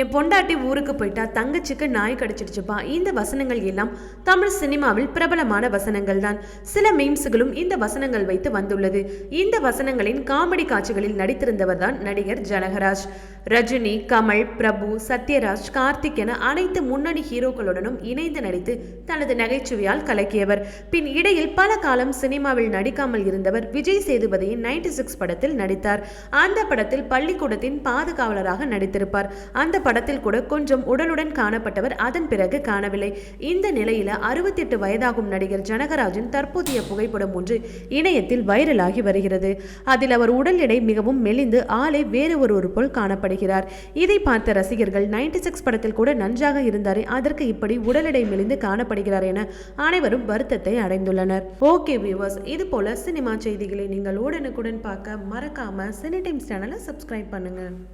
என் பொண்டாட்டி ஊருக்கு போயிட்டா தங்கச்சிக்கு நாய் கடிச்சிடுச்சுப்பா. இந்த வசனங்கள் எல்லாம் தமிழ் சினிமாவில் பிரபலமான வசனங்கள் தான் சில மீம்ஸுகளும் இந்த வசனங்கள் வைத்து வந்துள்ளது. இந்த வசனங்களின் காமெடி காட்சிகளில் நடித்திருந்தவர் தான் நடிகர் ஜனகராஜ். ரஜினி கமல் பிரபு சத்யராஜ் கார்த்திக் என அனைத்து முன்னணி ஹீரோக்களுடனும் இணைந்து நடித்து தனது நகைச்சுவையால் கலக்கியவர். பின் இடையில் பல காலம் சினிமாவில் நடிக்காமல் இருந்தவர் விஜய் சேதுபதியின் நைன்டி சிக்ஸ் படத்தில் நடித்தார். அந்த படத்தில் பள்ளிக்கூடத்தின் பாதுகாவலராக நடித்திருப்பார். அந்த படத்தில் கூட கொஞ்சம் உடலுடன் காணப்பட்டவர் அதன் பிறகு காணவில்லை. இந்த நிலையில அறுபத்தெட்டு வயதாகும் நடிகர் ஜனகராஜின் தற்போதைய புகைப்படம் ஒன்று இணையத்தில் வைரலாகி வருகிறது. அதில் அவர் உடல் எடை மிகவும் மெலிந்து ஆளை வேறு ஒருவர் போல் காணப்படுகிறார். இதை பார்த்த ரசிகர்கள் நைன்டி சிக்ஸ் படத்தில் கூட நன்றாக இருந்தாரே அதற்கு இப்படி உடல் எடை மெலிந்து காணப்படுகிறார் என அனைவரும் வருத்தத்தை அடைந்துள்ளனர். ஓகே வியூவர்ஸ் இது போல சினிமா செய்திகளை நீங்கள் உடனுக்குடன் பார்க்க மறக்காம சினி டைம்ஸ் சேனலை சப்ஸ்கிரைப் பண்ணுங்க.